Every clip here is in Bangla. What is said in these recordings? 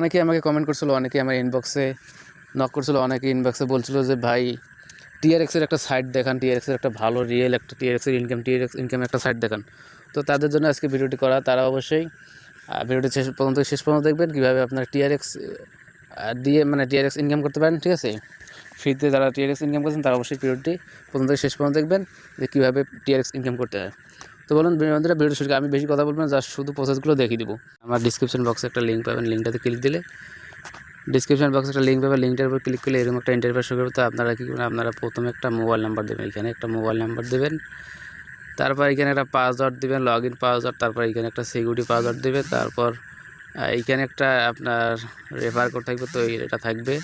অনেকেই আমাকে কমেন্ট করছিল অনেকে আমার ইনবক্সে নক করছিল অনেকে ইনবক্সে বলছিল যে, ভাই টিআরএক্সের একটা সাইট দেখান টিআরএক্সের একটা ভালো রিয়েল একটা টিআরএক্সের ইনকাম টিআরএক্স ইনকামের একটা সাইট দেখান। তো তাদের জন্য আজকে ভিডিওটি করা, তারা অবশ্যই ভিডিওটি শেষ পর্যন্ত শেষ পর্যন্ত দেখবেন, কীভাবে আপনার টিআরএক্স দিয়ে মানে টিআরএক্স ইনকাম করতে পারেন, ঠিক আছে? ফ্রিতে যারা টিআরএক্স ইনকাম করছেন, তারা অবশ্যই ভিডিওটি প্রথম থেকে শেষ পর্যন্ত দেখবেন, যে কীভাবে টিআরএক্স ইনকাম করতে হয়। তো বলুন বন্ধুরা ভিডিও শুরু আমি বেশি কথা বলব না জাস্ট শুধু প্রসেসগুলো দেখিয়ে দিব। আমার ডিসক্রিপশন বক্সে একটা লিঙ্ক পাবেন লিঙ্কটাতে ক্লিক দিলে। ডিসক্রিপশন বক্সে একটা লিঙ্ক পাবেন লিঙ্কটার উপর ক্লিক করলে এরকম একটা ইন্টারভিউ শুরু করবে। তো আপনারা কী করবেন? আপনারা প্রথমে একটা মোবাইল নাম্বার দেবেন এখানে, একটা মোবাইল নাম্বার দেবেন। তারপর এখানে একটা পাসওয়ার্ড দেবেন লগ ইন পাসওয়ার্ড তারপর এখানে একটা সিকিউরিটি পাসওয়ার্ড দেবেন, তারপর এইখানে একটা আপনার রেফার কোড থাকবে, তো এটা থাকবে।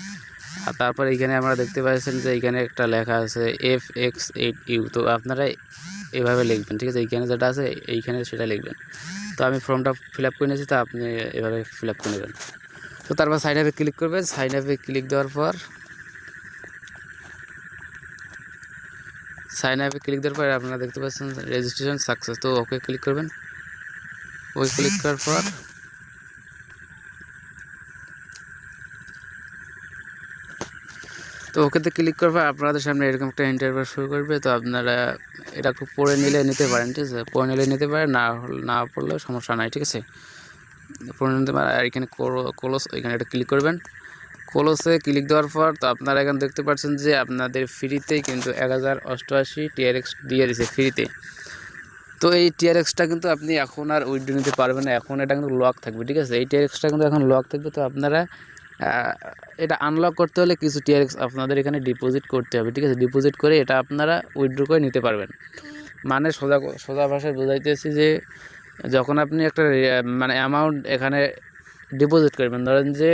আর তারপর এইখানে আমরা দেখতে পাচ্ছেন যে এইখানে একটা লেখা আছে এফ এক্স এইট ইউ তো আপনারা এভাবে লিখবেন, ঠিক আছে? এইখানে যেটা আছে, এইখানে সেটা লিখবেন। তো আমি ফর্মটা ফিল আপ করে নিয়েছি, তো আপনি এভাবে ফিল আপ করে নেবেন। তো তারপর সাইন আপে ক্লিক করবেন। সাইন আপে ক্লিক দেওয়ার পর সাইন আপে ক্লিক দেওয়ার পর আপনারা দেখতে পাচ্ছেন রেজিস্ট্রেশন সাকসেস তো ওকে ক্লিক করবেন। ওকে ক্লিক করার পর তো ওকেতে ক্লিক করবে, আপনাদের সামনে এরকম একটা ইন্টারভিউ শুরু করবে, তো আপনারা এটা একটু পড়ে নিলে নিতে পারেন, ঠিক আছে? পড়ে নিলে নিতে পারেন, না না পড়লেও সমস্যা নাই, ঠিক আছে? পড়ে নিতে পারেন, আর এখানে কোলস এখানে এটা ক্লিক করবেন। কোলসে ক্লিক দেওয়ার পর তো আপনারা এখানে দেখতে পাচ্ছেন যে আপনাদের ফ্রিতেই কিন্তু এক হাজার অষ্টআশি টিআরএক্স দিয়ে দিছে ফ্রিতে তো এই টিআরএক্সটা কিন্তু আপনি এখন আর উইথড্র নিতে পারবেন না, এখন এটা কিন্তু লক থাকবে, ঠিক আছে? এই টিআরএক্সটা কিন্তু এখন লক থাকবে, তো আপনারা এটা আনলক করতে হলে কিছু টিআরএক্স আপনাদের এখানে ডিপোজিট করতে হবে, ঠিক আছে? ডিপোজিট করে এটা আপনারা উইথড্র করে নিতে পারবেন। মানে সোজা সোজা ভাষায় বোঝাইতেছি যে যখন আপনি একটা মানে অ্যামাউন্ট এখানে ডিপোজিট করবেন, ধরেন যে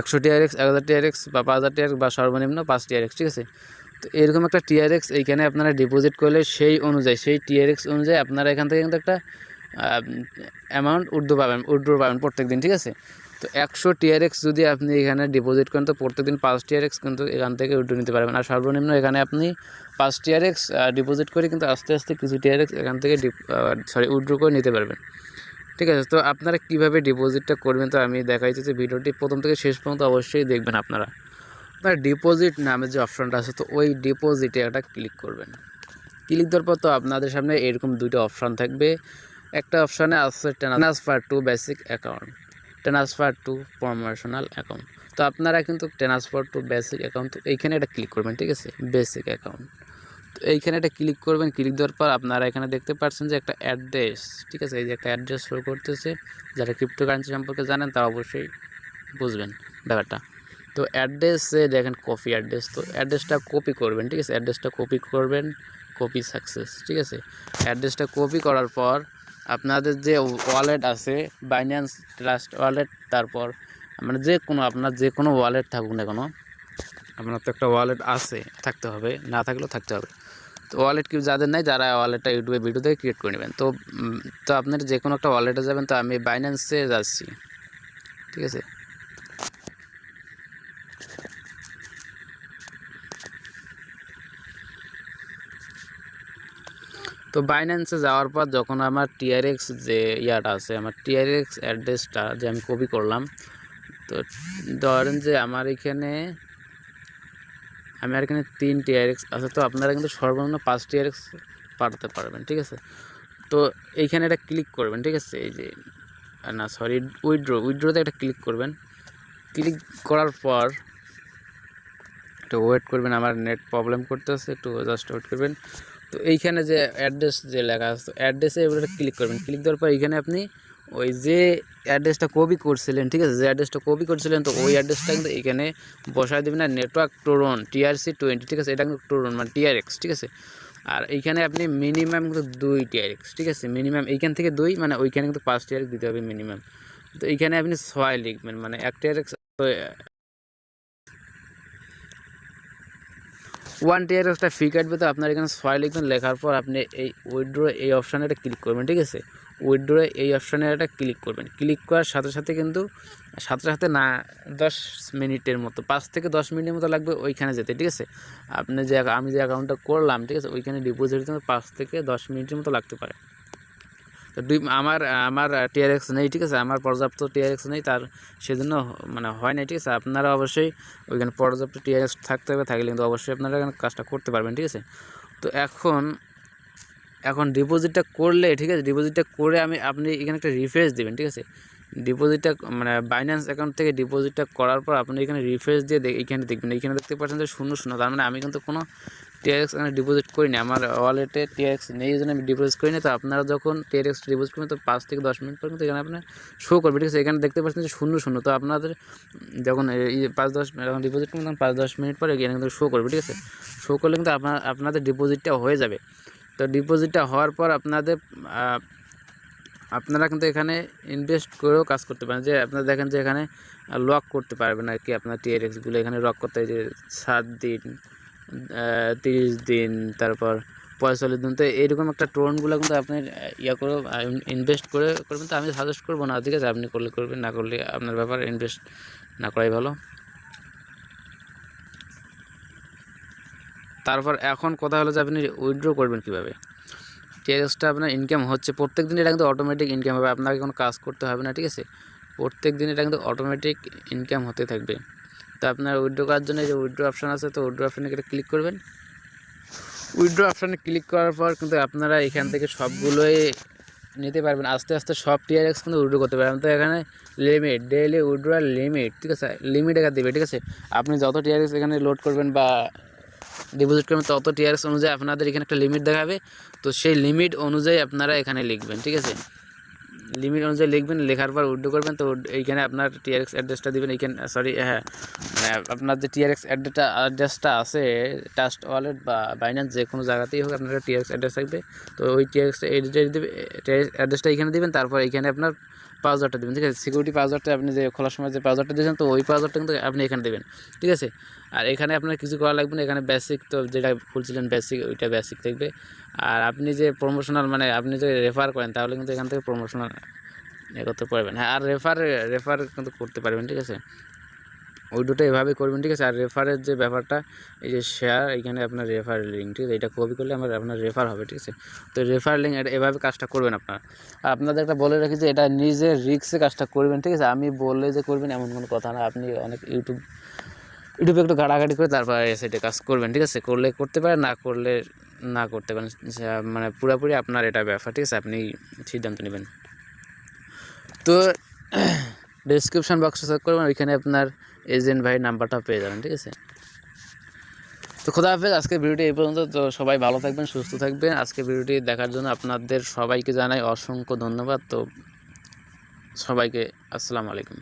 একশো টিআরএক্স এক হাজার টিআরএক্স বা পাঁচ হাজার টিআরএক্স বা সর্বনিম্ন পাঁচ টিআরএক্স ঠিক আছে? তো এরকম একটা টিআরএক্স এইখানে আপনারা ডিপোজিট করলে সেই অনুযায়ী, সেই টিআরএক্স অনুযায়ী আপনারা এখান থেকে কিন্তু একটা অ্যামাউন্ট উর্দু পাবেন উর্দু পাবেন প্রত্যেক দিন ঠিক আছে? তো একশো টিআরএক্স যদি আপনি এখানে ডিপোজিট করেন, তো প্রত্যেকদিন পাঁচ টিআরএক্স কিন্তু এখান থেকে উর্দু নিতে পারবেন। আর সর্বনিম্ন এখানে আপনি পাঁচ টিআরএক্স ডিপোজিট করে কিন্তু আস্তে আস্তে কিছু টিআরএক্স এখান থেকে সরি উইথড্র করে নিতে পারবেন। ঠিক আছে, তো আপনারা কীভাবে ডিপোজিটটা করবেন, তো আমি দেখাইছি যে ভিডিওটি প্রথম থেকে শেষ পর্যন্ত অবশ্যই দেখবেন আপনারা। আপনার ডিপোজিট নামে যে অপশানটা আছে, তো ওই ডিপোজিটে একটা ক্লিক করবেন। ক্লিক দেওয়ার পর তো আপনাদের সামনে এরকম দুটো অপশান থাকবে। একটা অপশানে আছে transfer to basic account transfer to promotional account তো আপনারা কিন্তু ট্রান্সফার টু বেসিক অ্যাকাউন্ট তো এইখানে একটা ক্লিক করবেন, ঠিক আছে? বেসিক অ্যাকাউন্ট তো এইখানে একটা ক্লিক করবেন ক্লিক দেওয়ার পর আপনারা এখানে দেখতে পাচ্ছেন যে একটা অ্যাড্রেস ঠিক আছে? এই যে একটা অ্যাড্রেস শো করতেছে, যারা ক্রিপ্টোকারেন্সি সম্পর্কে জানেন তারা অবশ্যই বুঝবেন ব্যাপারটা। তো অ্যাড্রেসে দেখেন কপি অ্যাড্রেস তো অ্যাড্রেসটা কপি করবেন, ঠিক আছে? অ্যাড্রেসটা কপি করবেন কপি সাকসেস ঠিক আছে? অ্যাড্রেসটা কপি করার পর আপনাদের যে ওয়ালেট আছে বাইন্যান্স ট্রাস্ট ওয়ালেট তারপর মানে যে কোনো আপনার যে কোনো ওয়ালেট থাকুক না কোনো, আপনার তো একটা ওয়ালেট আছে, থাকতে হবে, না থাকলেও থাকতে হবে। তো ওয়ালেট কি যাদের নাই, যারা ওয়ালেটটা ইউটিউবে ভিডিও থেকে ক্রিয়েট করে নেবেন। তো তো আপনার যে কোনো একটা ওয়ালেটে যাবেন, তো আমি বাইন্যান্সে যাচ্ছি। ঠিক আছে? তো বাইন্যান্সে যাওয়ার পর যখন আমার টিআরএক্স যে ইয়াটা আছে, আমার টিআরএক্স অ্যাড্রেসটা যে আমি কপি করলাম, তো ধরেন যে আমার এখানে আমার এখানে তিন টিআরএক্স আছে, তো আপনারা কিন্তু সর্বনিম্ন পাঁচ টিআরএক্স পাঠাতে পারবেন, ঠিক আছে? তো এইখানে এটা ক্লিক করবেন, ঠিক আছে? এই যে না সরি উইড্রো উইড্রোতে একটা ক্লিক করবেন। ক্লিক করার পর, একটু ওয়েট করবেন, আমার নেট প্রবলেম করতে করতেছে, একটু জাস্ট ওয়েট করবেন। তো এইখানে যে অ্যাড্রেস যে লেখা আছে অ্যাড্রেসে এবার ক্লিক করবেন। ক্লিক দেওয়ার পর এইখানে আপনি ওই যে অ্যাড্রেসটা কপি করছিলেন, ঠিক আছে? যে অ্যাড্রেসটা কপি করছিলেন, তো ওই অ্যাড্রেসটা কিন্তু এখানে বসায় দেবেন না নেটওয়ার্ক টোরন টিআরসি টোয়েন্টি ঠিক আছে? এটা কিন্তু টোরন মানে টিআরএক্স ঠিক আছে? আর এইখানে আপনি মিনিমাম কিন্তু দুই টিআরএক্স ঠিক আছে? মিনিমাম এইখান থেকে দুই মানে ওইখানে কিন্তু পাঁচ টিআরএক্স দিতে হবে মিনিমাম তো এইখানে আপনি ছয় লিখবেন মানে এক টিআরএক্স ওয়ান টিয়ার একটা ফি কাটবে, তো আপনার এখানে ছয় লিখবেন, লেখার পর আপনি এই উইড্রো এই অপশানে একটা ক্লিক করবেন, ঠিক আছে? উইড্রো এই অপশানে একটা ক্লিক করবেন। ক্লিক করার সাথে সাথে কিন্তু, সাথে সাথে না, দশ মিনিটের মতো, পাঁচ থেকে দশ মিনিটের মতো লাগবে ওইখানে যেতে, ঠিক আছে? আপনি যে, আমি যে অ্যাকাউন্টটা করলাম, ঠিক আছে? ওইখানে ডিপোজিট পাঁচ থেকে দশ মিনিটের মতো লাগতে পারে। দুই, আমার আমার টিআরএক্স নেই, ঠিক আছে? আমার পর্যাপ্ত টিআরএক্স নেই, তার সেজন্য মানে হয় না ঠিক আছে? আপনারা অবশ্যই ওইখানে পর্যাপ্ত টিআরএক্স থাকতে হবে, থাকলে কিন্তু অবশ্যই আপনারা এখানে কাজটা করতে পারবেন, ঠিক আছে? তো এখন এখন ডিপোজিটটা করলে, ঠিক আছে? ডিপোজিটটা করে আমি, আপনি এখানে একটা রিফ্রেশ দেবেন, ঠিক আছে? ডিপোজিটটা মানে বাইন্যান্স অ্যাকাউন্ট থেকে ডিপোজিটটা করার পর আপনি এখানে রিফ্রেশ দিয়ে এখানে দেখবেন, এখানে দেখতে পাচ্ছেন যে শূন্য শূন্য। তার মানে আমি কিন্তু কোনো টিআরএক্স এখানে ডিপোজিট করিনি আমার ওয়ালেটে টিআরএক্স নেই, এই জন্য আমি ডিপোজিট করি না। তো আপনারা যখন টিআরএক্স ডিপোজিট করবেন, তো পাঁচ থেকে দশ মিনিট পর কিন্তু এখানে আপনার শো করবে ঠিক আছে? এখানে দেখতে পাচ্ছেন যে শূন্য শূন্য। তো আপনাদের যখন এই পাঁচ দশ যখন ডিপোজিট করবেন, তখন পাঁচ দশ মিনিট পরে এখানে কিন্তু শো করবে, ঠিক আছে? শো করলে কিন্তু আপনার, আপনাদের ডিপোজিটটা হয়ে যাবে। তো ডিপোজিটটা হওয়ার পর আপনাদের আপনারা কিন্তু এখানে ইনভেস্ট করেও কাজ করতে পারেন। যে আপনারা দেখেন যে এখানে লক করতে পারবেন আর কি, আপনার টিআরএক্সগুলো এখানে লক করতে যে সাত দিন তিরিশ দিন, তারপর পঁয়তাল্লিশ দিন। তো এইরকম একটা টোনগুলো কিন্তু আপনি ইয়া করে ইনভেস্ট করে করবেন। তো আমি সাজেস্ট করব না, ঠিক আছে? আপনি করলে করবেন, না করলে আপনার ব্যাপার ইনভেস্ট না করাই ভালো। তারপর এখন কথা হলো যে আপনি উইথড্র করবেন কীভাবে? টিআরএক্সটা আপনার ইনকাম হচ্ছে প্রত্যেক দিন এটা কিন্তু অটোমেটিক ইনকাম হবে। আপনাকে কোনো কাজ করতে হবে না, ঠিক আছে? প্রত্যেক দিন এটা কিন্তু অটোমেটিক ইনকাম হতে থাকবে। তো আপনার উইড্রো করার জন্য যে উইড্রো অপশান আছে, তো উইড্রো অপশানে ক্লিক করবেন। উইথড্র অপশানে ক্লিক করার পর কিন্তু আপনারা এখান থেকে সবগুলোই নিতে পারবেন। আস্তে আস্তে সব টিআরএক্স কিন্তু উইড্রো করতে পারবেন। তো এখানে লিমিট ডেইলি উইথড্রয়াল লিমিট ঠিক আছে? লিমিট এখানে দেবে, ঠিক আছে? আপনি যত টিআরএক্স এখানে লোড করবেন বা ডিপোজিট করবেন, তত টিআরএস অনুযায়ী আপনাদের এখানে একটা লিমিট দেখাবে। তো সেই লিমিট অনুযায়ী আপনারা এখানে লিখবেন, ঠিক আছে? লিমিট অনুযায়ী লিখবেন, লেখার পর উইড্রো করবেন, তো এইখানে আপনার টিআরএক্স অ্যাড্রেসটা দেবেন, এইখানে সরি হ্যাঁ মানে আপনার যে টিআরএক্স অ্যাড্রেসটা অ্যাড্রেসটা আছে টাস্ট ওয়ালেট বা বাইন্যান্স যে কোনো জায়গাতেই হোক আপনার টিআরএক্স অ্যাড্রেস থাকবে, তো ওই টিআরএক্স অ্যাড্রেস দেবে অ্যাড্রেসটা এইখানে দেবেন, তারপর এইখানে আপনার পাসওয়ার্ডটা দেবেন, ঠিক আছে? সিকিউরিটি পাসওয়ার্ডটা আপনি যে খোলার সময় যে পাসওয়ার্ডটা দিয়েছেন, তো ওই পাসওয়ার্ডটা কিন্তু আপনি এখানে দেবেন, ঠিক আছে? আর এখানে আপনার কিছু করা লাগবে না, এখানে বেসিক তো যেটা খুলছিলেন বেসিক ওইটা বেসিক থাকবে। আর আপনি যে প্রমোশনাল মানে আপনি যে রেফার করেন, তাহলে কিন্তু এখান থেকে প্রমোশনাল এ করতে পারবেন। হ্যাঁ আর রেফার রেফার কিন্তু করতে পারবেন, ঠিক আছে? ওই দুটো এভাবে করবেন, ঠিক আছে? আর রেফারের যে ব্যাপারটা, এই যে শেয়ার এখানে আপনার রেফার লিঙ্ক ঠিক আছে? এটা কপি করলে আমার, আপনার রেফার হবে, ঠিক আছে? তো রেফার লিঙ্ক এটা এভাবে কাজটা করবেন আপনার। আর আপনাদের একটা বলে রাখি যে, এটা নিজে রিক্সে কাজটা করবেন, ঠিক আছে? আমি বললে যে করবেন, এমন কোনো কথা না। আপনি অনেক ইউটিউব ইউটিউবে একটু ঘাটাঘাটি করে তারপর সেটা কাজ করবেন, ঠিক আছে? করলে করতে পারেন, না করলে না করতে পারেন। মানে পুরোপুরি আপনার এটা ব্যাপার, ঠিক আছে? আপনি সিদ্ধান্ত নেবেন। তো ডিসক্রিপশন বক্সে চেক করবেন, ওইখানে আপনার এজেন্ট ভাইয়ের নাম্বারটা পেয়ে যাবেন, ঠিক আছে? তো খোদা হাফেজ আজকে ভিডিওটি এই পর্যন্ত। তো সবাই ভালো থাকবেন, সুস্থ থাকবেন। আজকে ভিডিওটি দেখার জন্য আপনাদের সবাইকে জানাই অসংখ্য ধন্যবাদ। তো সবাইকে আসসালামু আলাইকুম।